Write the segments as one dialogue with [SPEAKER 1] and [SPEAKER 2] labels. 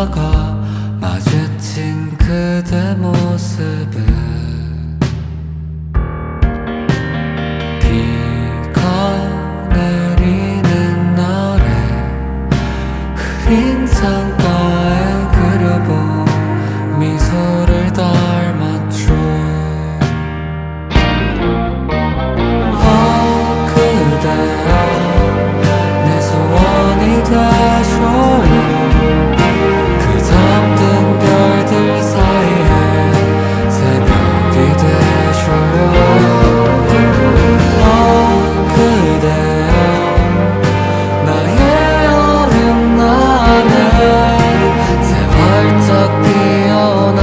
[SPEAKER 1] 걸어가 마주친 그대 모습은 piona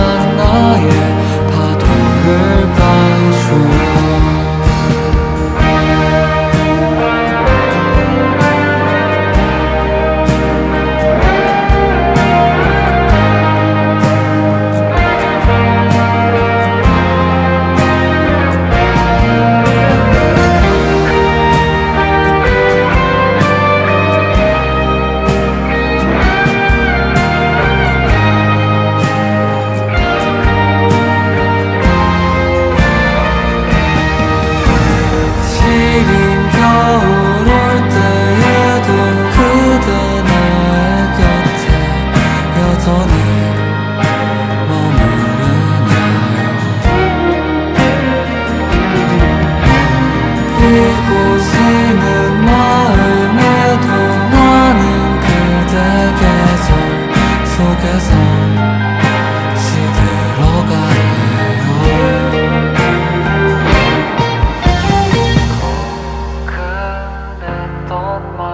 [SPEAKER 1] on my